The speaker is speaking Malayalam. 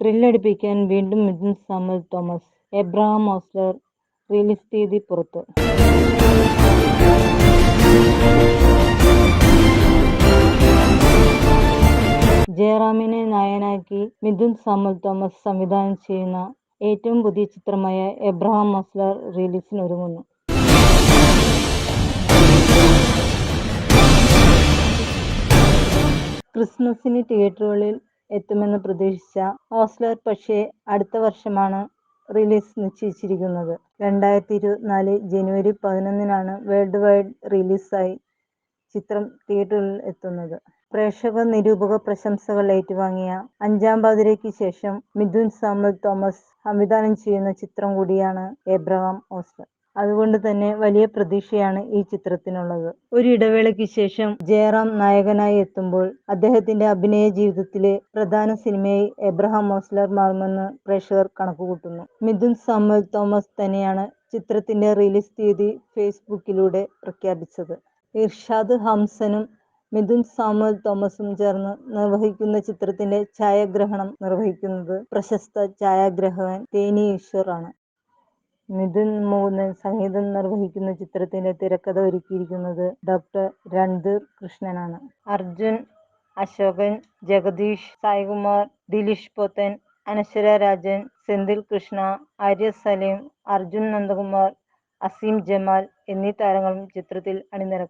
ത്രില്ലടിപ്പിക്കാൻ വീണ്ടും മിഥുൻ സമൽ തോമസ്, എബ്രഹാം ഓസ്ലർ റിലീസ് തീയതി പുറത്ത് ജയറാമിനെ നായനാക്കി മിഥുൻ സമൽ തോമസ് സംവിധാനം ചെയ്യുന്ന ഏറ്റവും പുതിയ ചിത്രമായ എബ്രഹാം ഓസ്ലർ റിലീസിനൊരുങ്ങുന്നു. ക്രിസ്മസിന് തിയേറ്ററുകളിൽ എത്തുമെന്ന് പ്രതീക്ഷിച്ച ഓസ്ലർ പക്ഷേ അടുത്ത വർഷമാണ് റിലീസ് നിശ്ചയിച്ചിരിക്കുന്നത്. രണ്ടായിരത്തി ഇരുപത്തിനാല് ജനുവരി പതിനൊന്നിനാണ് വേൾഡ് വൈഡ് റിലീസായി ചിത്രം തിയേറ്ററുകളിൽ എത്തുന്നത്. പ്രേക്ഷക നിരൂപക പ്രശംസകൾ ഏറ്റുവാങ്ങിയ അഞ്ചാം പാതിരയ്ക്ക് ശേഷം മിഥുൻ സാമുവൽ തോമസ് സംവിധാനം ചെയ്യുന്ന ചിത്രം കൂടിയാണ് എബ്രഹാം ഓസ്ലർ. അതുകൊണ്ട് തന്നെ വലിയ പ്രതീക്ഷയാണ് ഈ ചിത്രത്തിനുള്ളത്. ഒരു ഇടവേളയ്ക്ക് ശേഷം ജയറാം നായകനായി എത്തുമ്പോൾ അദ്ദേഹത്തിന്റെ അഭിനയ ജീവിതത്തിലെ പ്രധാന സിനിമയായി എബ്രഹാം മോസ്ലർ മാറുമെന്ന് പ്രേക്ഷകർ കണക്കുകൂട്ടുന്നു. മിഥുൻ സാമൽ തോമസ് തന്നെയാണ് ചിത്രത്തിന്റെ റിലീസ് തീയതി ഫേസ്ബുക്കിലൂടെ പ്രഖ്യാപിച്ചത്. ഇർഷാദ് ഹംസനും മിഥുൻ സാമുവൽ തോമസും ചേർന്ന് നിർവഹിക്കുന്ന ചിത്രത്തിന്റെ ഛായാഗ്രഹണം നിർവഹിക്കുന്നത് പ്രശസ്ത ഛായാഗ്രാഹകൻ തേനി ഈശ്വർ ആണ്. മിഥുൻ മോഹനൻ സംഗീതം നിർവഹിക്കുന്ന ചിത്രത്തിന്റെ തിരക്കഥ ഒരുക്കിയിരിക്കുന്നത് ഡോക്ടർ രൺധീർ കൃഷ്ണനാണ്. അർജുൻ അശോകൻ, ജഗദീഷ്, സായികുമാർ, ദിലീഷ് പോത്തൻ, അനശ്വര രാജൻ, സെന്തിൽ കൃഷ്ണ, ആര്യ സലീം, അർജുൻ നന്ദകുമാർ, അസീം ജമാൽ എന്നീ താരങ്ങളും ചിത്രത്തിൽ അണിനിരക്കുന്നു.